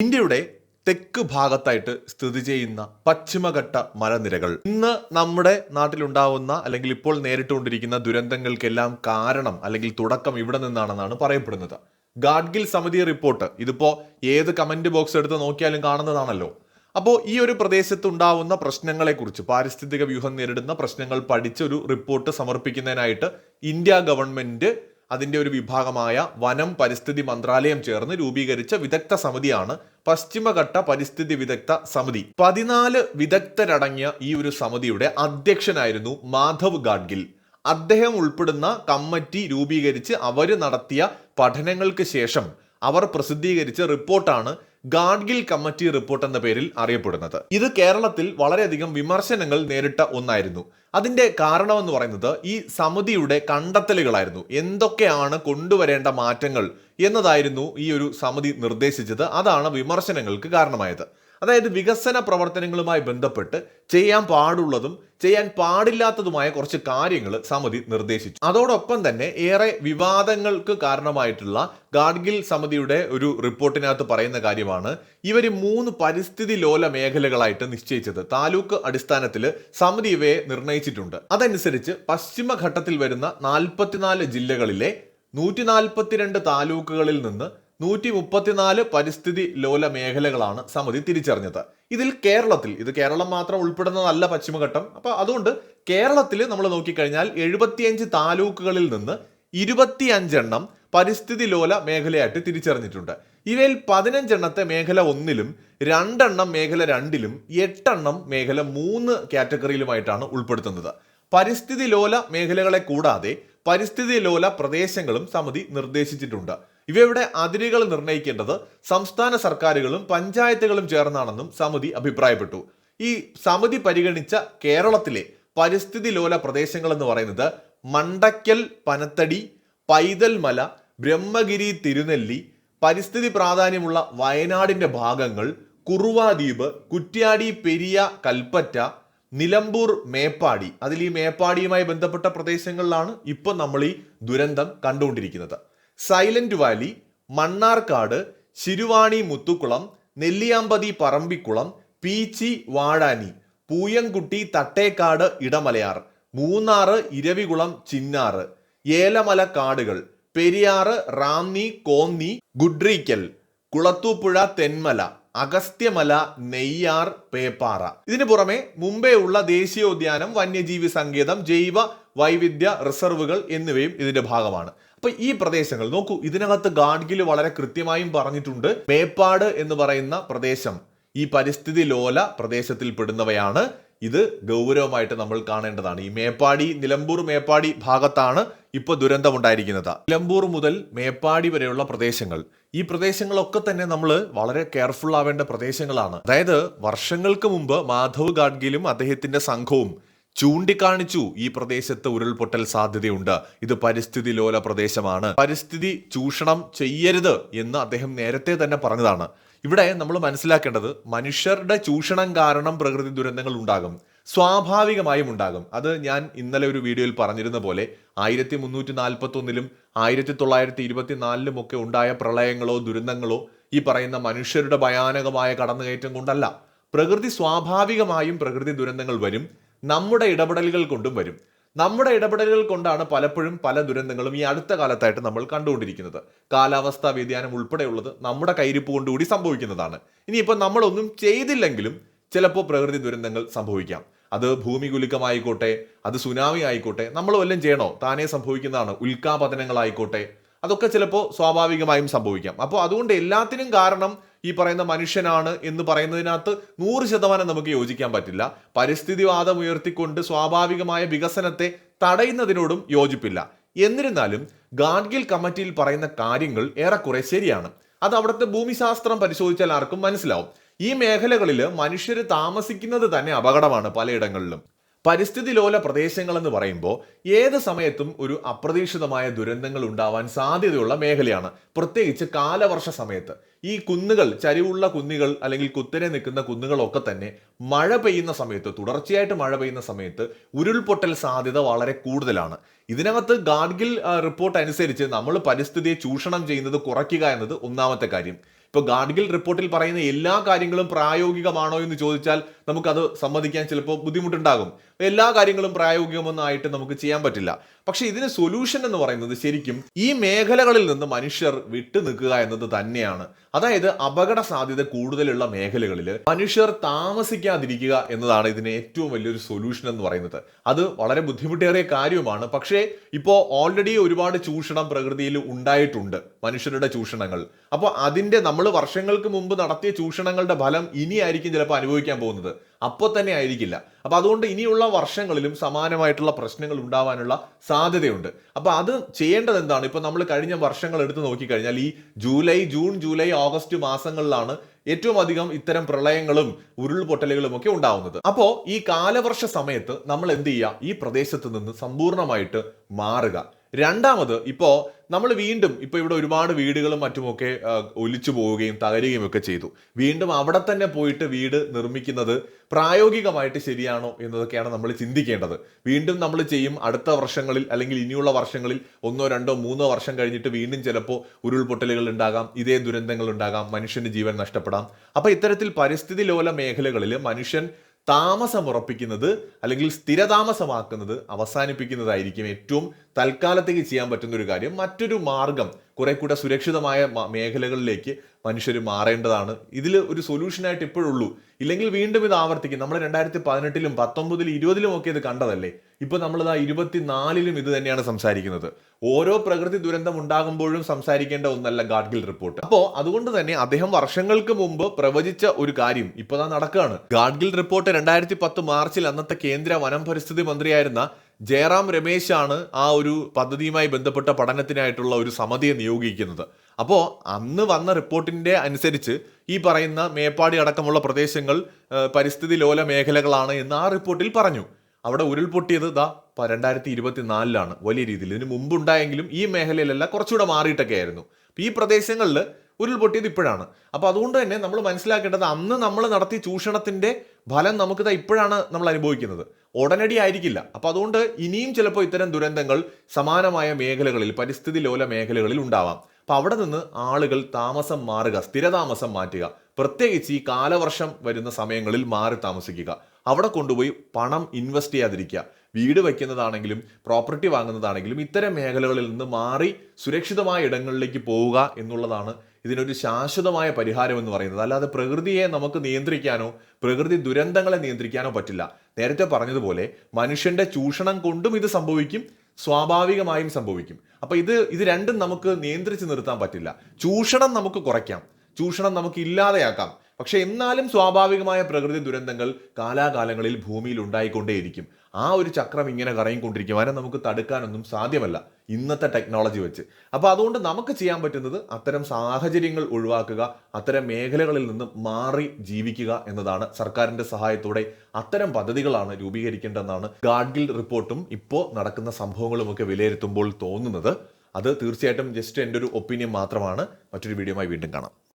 ഇന്ത്യയുടെ തെക്ക് ഭാഗത്തായിട്ട് സ്ഥിതി ചെയ്യുന്ന പശ്ചിമഘട്ട മലനിരകൾ. ഇന്ന് നമ്മുടെ നാട്ടിലുണ്ടാവുന്ന അല്ലെങ്കിൽ ഇപ്പോൾ നേരിട്ടുകൊണ്ടിരിക്കുന്ന ദുരന്തങ്ങൾക്കെല്ലാം കാരണം അല്ലെങ്കിൽ തുടക്കം ഇവിടെ നിന്നാണെന്നാണ് പറയപ്പെടുന്നത്. ഗാഡ്ഗിൽ സമിതി റിപ്പോർട്ട് ഇതിപ്പോ ഏത് കമന്റ് ബോക്സ് എടുത്ത് നോക്കിയാലും കാണുന്നതാണല്ലോ. അപ്പോൾ ഈ ഒരു പ്രദേശത്ത് ഉണ്ടാവുന്ന പ്രശ്നങ്ങളെക്കുറിച്ച് പാരിസ്ഥിതിക വ്യൂഹം നേരിടുന്ന പ്രശ്നങ്ങൾ പഠിച്ച ഒരു റിപ്പോർട്ട് സമർപ്പിക്കുന്നതിനായിട്ട് ഇന്ത്യ ഗവൺമെന്റ് അതിന്റെ ഒരു വിഭാഗമായ വനം പരിസ്ഥിതി മന്ത്രാലയം ചേർന്ന് രൂപീകരിച്ച വിദഗ്ധ സമിതിയാണ് പശ്ചിമഘട്ട പരിസ്ഥിതി വിദഗ്ധ സമിതി. പതിനാല് വിദഗ്ധരടങ്ങിയ ഈ ഒരു സമിതിയുടെ അധ്യക്ഷനായിരുന്നു മാധവ് ഗാഡ്ഗിൽ. അദ്ദേഹം ഉൾപ്പെടുന്ന കമ്മിറ്റി രൂപീകരിച്ച് അവർ നടത്തിയ പഠനങ്ങൾക്ക് ശേഷം അവർ പ്രസിദ്ധീകരിച്ച റിപ്പോർട്ടാണ് ഗാഡ്ഗിൽ കമ്മിറ്റി റിപ്പോർട്ട് എന്ന പേരിൽ അറിയപ്പെടുന്നത്. ഇത് കേരളത്തിൽ വളരെയധികം വിമർശനങ്ങൾ നേരിട്ട ഒന്നായിരുന്നു. അതിന്റെ കാരണമെന്ന് പറയുന്നത് ഈ സമിതിയുടെ കണ്ടെത്തലുകളായിരുന്നു. എന്തൊക്കെയാണ് കൊണ്ടുവരേണ്ട മാറ്റങ്ങൾ എന്നതായിരുന്നു ഈ ഒരു സമിതി നിർദ്ദേശിച്ചത്. അതാണ് വിമർശനങ്ങൾക്ക് കാരണമായത്. അതായത് വികസന പ്രവർത്തനങ്ങളുമായി ബന്ധപ്പെട്ട് ചെയ്യാൻ പാടുള്ളതും ചെയ്യാൻ പാടില്ലാത്തതുമായ കുറച്ച് കാര്യങ്ങൾ സമിതി നിർദ്ദേശിച്ചു. അതോടൊപ്പം തന്നെ ഏറെ വിവാദങ്ങൾക്ക് കാരണമായിട്ടുള്ള ഗാഡ്ഗിൽ സമിതിയുടെ ഒരു റിപ്പോർട്ടിനകത്ത് പറയുന്ന കാര്യമാണ് ഇവർ മൂന്ന് പരിസ്ഥിതി ലോല മേഖലകളായിട്ട് നിശ്ചയിച്ചത്. താലൂക്ക് അടിസ്ഥാനത്തിൽ സമിതി ഇവയെ നിർണയിച്ചിട്ടുണ്ട്. അതനുസരിച്ച് പശ്ചിമഘട്ടത്തിൽ വരുന്ന നാൽപ്പത്തിനാല് ജില്ലകളിലെ നൂറ്റി താലൂക്കുകളിൽ നിന്ന് നൂറ്റി മുപ്പത്തിനാല് പരിസ്ഥിതി ലോല മേഖലകളാണ് സമിതി തിരിച്ചറിഞ്ഞത്. ഇതിൽ കേരളത്തിൽ ഇത് കേരളം മാത്രം ഉൾപ്പെടുന്നതല്ല പശ്ചിമഘട്ടം. അപ്പൊ അതുകൊണ്ട് കേരളത്തിൽ നമ്മൾ നോക്കിക്കഴിഞ്ഞാൽ എഴുപത്തിയഞ്ച് താലൂക്കുകളിൽ നിന്ന് ഇരുപത്തിയഞ്ചെണ്ണം പരിസ്ഥിതി ലോല മേഖലയായിട്ട് തിരിച്ചറിഞ്ഞിട്ടുണ്ട്. ഇവയിൽ പതിനഞ്ചെണ്ണത്തെ മേഖല ഒന്നിലും രണ്ടെണ്ണം മേഖല രണ്ടിലും എട്ടെണ്ണം മേഖല മൂന്ന് കാറ്റഗറിയിലുമായിട്ടാണ് ഉൾപ്പെടുത്തുന്നത്. പരിസ്ഥിതി ലോല മേഖലകളെ കൂടാതെ പരിസ്ഥിതി ലോല പ്രദേശങ്ങളും സമിതി നിർദ്ദേശിച്ചിട്ടുണ്ട്. ഇവയുടെ അതിരുകൾ നിർണയിക്കേണ്ടത് സംസ്ഥാന സർക്കാരുകളും പഞ്ചായത്തുകളും ചേർന്നാണെന്നും സമിതി അഭിപ്രായപ്പെട്ടു. ഈ സമിതി പരിഗണിച്ച കേരളത്തിലെ പരിസ്ഥിതി ലോല പ്രദേശങ്ങൾ എന്ന് പറയുന്നത് മണ്ടക്കൽ പനത്തടി പൈതൽ മല ബ്രഹ്മഗിരി തിരുനെല്ലി പരിസ്ഥിതി പ്രാധാന്യമുള്ള വയനാടിന്റെ ഭാഗങ്ങൾ കുറുവാദ്വീപ് കുറ്റ്യാടി പെരിയ കൽപ്പറ്റ നിലമ്പൂർ മേപ്പാടി. അതിൽ ഈ മേപ്പാടിയുമായി ബന്ധപ്പെട്ട പ്രദേശങ്ങളിലാണ് ഇപ്പോൾ നമ്മൾ ഈ ദുരന്തം കണ്ടുകൊണ്ടിരിക്കുന്നത്. സൈലന്റ് വാലി മണ്ണാർക്കാട് ശിരുവാണി മുത്തുക്കുളം നെല്ലിയാമ്പതി പറമ്പിക്കുളം പീച്ചി വാഴാനി പൂയംകുട്ടി തട്ടേക്കാട് ഇടമലയാർ മൂന്നാറ് ഇരവികുളം ചിന്നാറ് ഏലമല കാടുകൾ പെരിയാറ് റാന്നി കോന്നി ഗുഡ്രീക്കൽ കുളത്തൂപ്പുഴ തെന്മല അഗസ്ത്യമല നെയ്യാർ പേപ്പാറ. ഇതിനു പുറമെ മുംബൈ ഉള്ള ദേശീയോദ്യാനം വന്യജീവി സങ്കേതം ജൈവ വൈവിധ്യ റിസർവുകൾ എന്നിവയും ഇതിന്റെ ഭാഗമാണ്. അപ്പൊ ഈ പ്രദേശങ്ങൾ നോക്കൂ ഇതിനകത്ത് ഗാഡ്ഗിൽ വളരെ കൃത്യമായും പറഞ്ഞിട്ടുണ്ട്. മേപ്പാട് എന്ന് പറയുന്ന പ്രദേശം ഈ പരിസ്ഥിതി ലോല പ്രദേശത്തിൽ പെടുന്നവയാണ്. ഇത് ഗൗരവമായിട്ട് നമ്മൾ കാണേണ്ടതാണ്. ഈ മേപ്പാടി നിലമ്പൂർ മേപ്പാടി ഭാഗത്താണ് ഇപ്പോൾ ദുരന്തമുണ്ടായിരിക്കുന്നത് നിലമ്പൂർ മുതൽ മേപ്പാടി വരെയുള്ള പ്രദേശങ്ങൾ. ഈ പ്രദേശങ്ങളൊക്കെ തന്നെ നമ്മൾ വളരെ കെയർഫുൾ ആവേണ്ട പ്രദേശങ്ങളാണ്. അതായത് വർഷങ്ങൾക്ക് മുമ്പ് മാധവ് ഗാഡ്ഗിലും അദ്ദേഹത്തിന്റെ സംഘവും ചൂണ്ടിക്കാണിച്ചു ഈ പ്രദേശത്ത് ഉരുൾപൊട്ടൽ സാധ്യതയുണ്ട്. ഇത് പരിസ്ഥിതി ലോല പ്രദേശമാണ്. പരിസ്ഥിതി ചൂഷണം ചെയ്യരുത് എന്ന് അദ്ദേഹം നേരത്തെ തന്നെ പറഞ്ഞതാണ്. ഇവിടെ നമ്മൾ മനസ്സിലാക്കേണ്ടത് മനുഷ്യരുടെ ചൂഷണം കാരണം പ്രകൃതി ദുരന്തങ്ങൾ ഉണ്ടാകും. സ്വാഭാവികമായും ഉണ്ടാകും. അത് ഞാൻ ഇന്നലെ ഒരു വീഡിയോയിൽ പറഞ്ഞിരുന്ന പോലെ ആയിരത്തി മുന്നൂറ്റി നാൽപ്പത്തി ഒന്നിലും ആയിരത്തി തൊള്ളായിരത്തി ഇരുപത്തിനാലിലും ഒക്കെ ഉണ്ടായ പ്രളയങ്ങളോ ദുരന്തങ്ങളോ ഈ പറയുന്ന മനുഷ്യരുടെ ഭയാനകമായ കടന്നുകയറ്റം കൊണ്ടല്ല. പ്രകൃതി സ്വാഭാവികമായും പ്രകൃതി ദുരന്തങ്ങൾ വരും. നമ്മുടെ ഇടപെടലുകൾ കൊണ്ടും വരും. നമ്മുടെ ഇടപെടലുകൾ കൊണ്ടാണ് പലപ്പോഴും പല ദുരന്തങ്ങളും ഈ അടുത്ത കാലത്തായിട്ട് നമ്മൾ കണ്ടുകൊണ്ടിരിക്കുന്നത്. കാലാവസ്ഥാ വ്യതിയാനം ഉൾപ്പെടെയുള്ളത് നമ്മുടെ കയ്യിരിപ്പ് കൊണ്ടുകൂടി സംഭവിക്കുന്നതാണ്. ഇനിയിപ്പോൾ നമ്മളൊന്നും ചെയ്തില്ലെങ്കിലും ചിലപ്പോൾ പ്രകൃതി ദുരന്തങ്ങൾ സംഭവിക്കാം. അത് ഭൂമി കുലുക്കമായിക്കോട്ടെ അത് സുനാമി ആയിക്കോട്ടെ നമ്മൾ വല്ലതും ചെയ്യണോ? താനേ സംഭവിക്കുന്നതാണ്. ഉൽക്കാപതനങ്ങളായിക്കോട്ടെ അതൊക്കെ ചിലപ്പോൾ സ്വാഭാവികമായും സംഭവിക്കാം. അപ്പോൾ അതുകൊണ്ട് എല്ലാത്തിനും കാരണം ഈ പറയുന്ന മനുഷ്യനാണ് എന്ന് പറയുന്നതിനകത്ത് നൂറ് ശതമാനം നമുക്ക് യോജിക്കാൻ പറ്റില്ല. പരിസ്ഥിതിവാദം ഉയർത്തിക്കൊണ്ട് സ്വാഭാവികമായ വികസനത്തെ തടയുന്നതിനോടും യോജിപ്പില്ല. എന്നിരുന്നാലും ഗാഡ്ഗിൽ കമ്മിറ്റിയിൽ പറയുന്ന കാര്യങ്ങൾ ഏറെക്കുറെ ശരിയാണ്. അത് അവിടുത്തെ ഭൂമിശാസ്ത്രം പരിശോധിച്ചാൽ ആർക്കും മനസ്സിലാവും. ഈ മേഖലകളിൽ മനുഷ്യർ താമസിക്കുന്നത് തന്നെ അപകടമാണ് പലയിടങ്ങളിലും. പരിസ്ഥിതി ലോല പ്രദേശങ്ങൾ എന്ന് പറയുമ്പോൾ ഏത് സമയത്തും ഒരു അപ്രതീക്ഷിതമായ ദുരന്തങ്ങൾ ഉണ്ടാവാൻ സാധ്യതയുള്ള മേഖലയാണ്. പ്രത്യേകിച്ച് കാലവർഷ സമയത്ത്. ഈ കുന്നുകൾ ചരിവുള്ള കുന്നുകൾ അല്ലെങ്കിൽ കുത്തനെ നിൽക്കുന്ന കുന്നുകളൊക്കെ തന്നെ മഴ പെയ്യുന്ന സമയത്ത് തുടർച്ചയായിട്ട് മഴ പെയ്യുന്ന സമയത്ത് ഉരുൾപൊട്ടൽ സാധ്യത വളരെ കൂടുതലാണ്. ഇതിനകത്ത് ഗാഡ്ഗിൽ റിപ്പോർട്ട് അനുസരിച്ച് നമ്മൾ പരിസ്ഥിതിയെ ചൂഷണം ചെയ്യുന്നത് കുറയ്ക്കുക എന്നത് ഒന്നാമത്തെ കാര്യം. ഇപ്പൊ ഗാഡ്ഗിൽ റിപ്പോർട്ടിൽ പറയുന്ന എല്ലാ കാര്യങ്ങളും പ്രായോഗികമാണോ എന്ന് ചോദിച്ചാൽ നമുക്കത് സമ്മതിക്കാൻ ചിലപ്പോൾ ബുദ്ധിമുട്ടുണ്ടാകും. എല്ലാ കാര്യങ്ങളും പ്രായോഗികമൊന്നായിട്ട് നമുക്ക് ചെയ്യാൻ പറ്റില്ല. പക്ഷെ ഇതിന് സൊല്യൂഷൻ എന്ന് പറയുന്നത് ശരിക്കും ഈ മേഖലകളിൽ നിന്ന് മനുഷ്യർ വിട്ടു നിൽക്കുക എന്നത് തന്നെയാണ്. അതായത് അപകട സാധ്യത കൂടുതലുള്ള മേഖലകളിൽ മനുഷ്യർ താമസിക്കാതിരിക്കുക എന്നതാണ് ഇതിന് ഏറ്റവും വലിയൊരു സൊല്യൂഷൻ എന്ന് പറയുന്നത്. അത് വളരെ ബുദ്ധിമുട്ടേറിയ കാര്യവുമാണ്. പക്ഷേ ഇപ്പോൾ ഓൾറെഡി ഒരുപാട് ചൂഷണം പ്രകൃതിയിൽ ഉണ്ടായിട്ടുണ്ട് മനുഷ്യരുടെ ചൂഷണങ്ങൾ. അപ്പോൾ അതിന്റെ നമ്മൾ വർഷങ്ങൾക്ക് മുമ്പ് നടത്തിയ ചൂഷണങ്ങളുടെ ഫലം ഇനിയായിരിക്കും ചിലപ്പോൾ അനുഭവിക്കാൻ പോകുന്നത്. അപ്പോൾ തന്നെ ആയിരിക്കില്ല. അപ്പോൾ അതുകൊണ്ട് ഇനിയുള്ള വർഷങ്ങളിലും സമാനമായിട്ടുള്ള പ്രശ്നങ്ങൾ ഉണ്ടാവാനുള്ള സാധ്യതയുണ്ട്. അപ്പോൾ അത് ചെയ്യേണ്ടത് എന്താണ്? ഇപ്പോൾ നമ്മൾ കഴിഞ്ഞ വർഷങ്ങൾ എടുത്ത് നോക്കിക്കഴിഞ്ഞാൽ ഈ ജൂലൈ ജൂൺ ജൂലൈ ഓഗസ്റ്റ് മാസങ്ങളിലാണ് ഏറ്റവും അധികം ഇത്തരം പ്രളയങ്ങളും ഉരുൾപൊട്ടലുകളും ഒക്കെ ഉണ്ടാവുന്നത്. അപ്പോൾ ഈ കാലവർഷ സമയത്ത് നമ്മൾ എന്ത് ചെയ്യുക? ഈ പ്രദേശത്ത് നിന്ന് സമ്പൂർണമായിട്ട് മാറുക. രണ്ടാമത് ഇപ്പോ നമ്മൾ വീണ്ടും ഇപ്പോൾ ഇവിടെ ഒരുപാട് വീടുകളും മറ്റുമൊക്കെ ഒലിച്ചു പോവുകയും തകരുകയും ഒക്കെ ചെയ്തു. വീണ്ടും അവിടെ തന്നെ പോയിട്ട് വീട് നിർമ്മിക്കുന്നത് പ്രായോഗികമായിട്ട് ശരിയാണോ എന്നതൊക്കെയാണ് നമ്മൾ ചിന്തിക്കേണ്ടത്. വീണ്ടും നമ്മൾ ചെയ്യും അടുത്ത വർഷങ്ങളിൽ അല്ലെങ്കിൽ ഇനിയുള്ള വർഷങ്ങളിൽ ഒന്നോ രണ്ടോ മൂന്നോ വർഷം കഴിഞ്ഞിട്ട് വീണ്ടും ചിലപ്പോൾ ഉരുൾപൊട്ടലുകൾ ഉണ്ടാകാം ഇതേ ദുരന്തങ്ങൾ ഉണ്ടാകാം മനുഷ്യന് ജീവൻ നഷ്ടപ്പെടാം. അപ്പോൾ ഇത്തരത്തിൽ പരിസ്ഥിതി ലോല മേഖലകളിൽ മനുഷ്യൻ താമസമുറപ്പിക്കുന്നത് അല്ലെങ്കിൽ സ്ഥിരതാമസമാക്കുന്നത് അവസാനിപ്പിക്കുന്നതായിരിക്കും ഏറ്റവും തൽക്കാലത്തേക്ക് ചെയ്യാൻ പറ്റുന്ന ഒരു കാര്യം. മറ്റൊരു മാർഗം കുറെ കൂടെ സുരക്ഷിതമായ മേഖലകളിലേക്ക് മനുഷ്യർ മാറേണ്ടതാണ്. ഇതിൽ ഒരു സൊല്യൂഷനായിട്ട് ഇപ്പോഴുള്ളൂ. ഇല്ലെങ്കിൽ വീണ്ടും ഇത് ആവർത്തിക്കും. നമ്മൾ രണ്ടായിരത്തി പതിനെട്ടിലും പത്തൊമ്പതിലും ഇരുപതിലും ഒക്കെ ഇത് കണ്ടതല്ലേ? ഇപ്പൊ നമ്മളിതാ ഇരുപത്തിനാലിലും ഇത് തന്നെയാണ് സംസാരിക്കുന്നത്. ഓരോ പ്രകൃതി ദുരന്തം ഉണ്ടാകുമ്പോഴും സംസാരിക്കേണ്ട ഒന്നല്ല ഗാഡ്ഗിൽ റിപ്പോർട്ട്. അപ്പോ അതുകൊണ്ട് തന്നെ അദ്ദേഹം വർഷങ്ങൾക്ക് മുമ്പ് പ്രവചിച്ച ഒരു കാര്യം ഇപ്പൊ ദാ നടക്കുകയാണ് ഗാഡ്ഗിൽ റിപ്പോർട്ട് രണ്ടായിരത്തി പത്ത് മാർച്ചിൽ അന്നത്തെ കേന്ദ്ര വനം പരിസ്ഥിതി മന്ത്രിയായിരുന്ന ജയറാം രമേശാണ് ആ ഒരു പദ്ധതിയുമായി ബന്ധപ്പെട്ട പഠനത്തിനായിട്ടുള്ള ഒരു സമിതിയെ നിയോഗിക്കുന്നത്. അപ്പോൾ അന്ന് വന്ന റിപ്പോർട്ടിന്റെ അനുസരിച്ച് ഈ പറയുന്ന മേപ്പാടി അടക്കമുള്ള പ്രദേശങ്ങൾ പരിസ്ഥിതി ലോല മേഖലകളാണ് എന്ന് ആ റിപ്പോർട്ടിൽ പറഞ്ഞു. അവിടെ ഉരുൾപൊട്ടിയത് ഇതാ രണ്ടായിരത്തി ഇരുപത്തിനാലിലാണ് വലിയ രീതിയിൽ ഇതിന് മുമ്പുണ്ടായെങ്കിലും ഈ മേഖലയിലല്ല കുറച്ചുകൂടെ മാറിയിട്ടൊക്കെ ആയിരുന്നു ഈ പ്രദേശങ്ങളിൽ ഉരുൾപൊട്ടിയത് ഇപ്പോഴാണ്. അപ്പോൾ അതുകൊണ്ട് തന്നെ നമ്മൾ മനസ്സിലാക്കേണ്ടത് അന്ന് നമ്മൾ നടത്തിയ ചൂഷണത്തിന്റെ ഫലം നമുക്കിത് ഇപ്പോഴാണ് നമ്മൾ അനുഭവിക്കുന്നത്. ഉടനടി ആയിരിക്കില്ല. അപ്പോൾ അതുകൊണ്ട് ഇനിയും ചിലപ്പോൾ ഇത്തരം ദുരന്തങ്ങൾ സമാനമായ മേഖലകളിൽ പരിസ്ഥിതി ലോല മേഖലകളിൽ ഉണ്ടാവാം. അപ്പോൾ അവിടെ നിന്ന് ആളുകൾ താമസം മാറുക സ്ഥിരതാമസം മാറ്റുക. പ്രത്യേകിച്ച് ഈ കാലവർഷം വരുന്ന സമയങ്ങളിൽ മാറി താമസിക്കുക. അവിടെ കൊണ്ടുപോയി പണം ഇൻവെസ്റ്റ് ചെയ്യാതിരിക്കുക. വീട് വയ്ക്കുന്നതാണെങ്കിലും പ്രോപ്പർട്ടി വാങ്ങുന്നതാണെങ്കിലും ഇത്തരം മേഖലകളിൽ നിന്ന് മാറി സുരക്ഷിതമായ ഇടങ്ങളിലേക്ക് പോവുക എന്നുള്ളതാണ് ഇതിനൊരു ശാശ്വതമായ പരിഹാരം എന്ന് പറയുന്നത്. അല്ലാതെ പ്രകൃതിയെ നമുക്ക് നിയന്ത്രിക്കാനോ പ്രകൃതി ദുരന്തങ്ങളെ നിയന്ത്രിക്കാനോ പറ്റില്ല. നേരത്തെ പറഞ്ഞതുപോലെ മനുഷ്യന്റെ ചൂഷണം കൊണ്ടും ഇത് സംഭവിക്കും സ്വാഭാവികമായും സംഭവിക്കും. അപ്പൊ ഇത് ഇത് രണ്ടും നമുക്ക് നിയന്ത്രിച്ച് നിർത്താൻ പറ്റില്ല. ചൂഷണം നമുക്ക് കുറയ്ക്കാം. ചൂഷണം നമുക്ക് ഇല്ലാതെയാക്കാം. പക്ഷെ എന്നാലും സ്വാഭാവികമായ പ്രകൃതി ദുരന്തങ്ങൾ കാലാകാലങ്ങളിൽ ഭൂമിയിൽ ഉണ്ടായിക്കൊണ്ടേയിരിക്കും. ആ ഒരു ചക്രം ഇങ്ങനെ കറങ്ങിക്കൊണ്ടിരിക്കും. അതിനെ നമുക്ക് തടുക്കാനൊന്നും സാധ്യമല്ല. ഇന്നത്തെ ടെക്നോളജി വെച്ച്. അപ്പോൾ അതുകൊണ്ട് നമുക്ക് ചെയ്യാൻ പറ്റുന്നത് അത്തരം സാഹചര്യങ്ങൾ ഒഴിവാക്കുക അത്തരം മേഖലകളിൽ നിന്ന് മാറി ജീവിക്കുക എന്നതാണ് സർക്കാരിന്റെ സഹായത്തോടെ അത്തരം പദ്ധതികളാണ് രൂപീകരിക്കേണ്ടതെന്നാണ് ഗാഡ്ഗിൽ റിപ്പോർട്ടും ഇപ്പോൾ നടക്കുന്ന സംഭവങ്ങളുമൊക്കെ വിലയിരുത്തുമ്പോൾ തോന്നുന്നത്. അത് തീർച്ചയായിട്ടും ജസ്റ്റ് എന്റെ ഒരു ഒപ്പീനിയൻ മാത്രമാണ്. മറ്റൊരു വീഡിയോയുമായി വീണ്ടും കാണാം.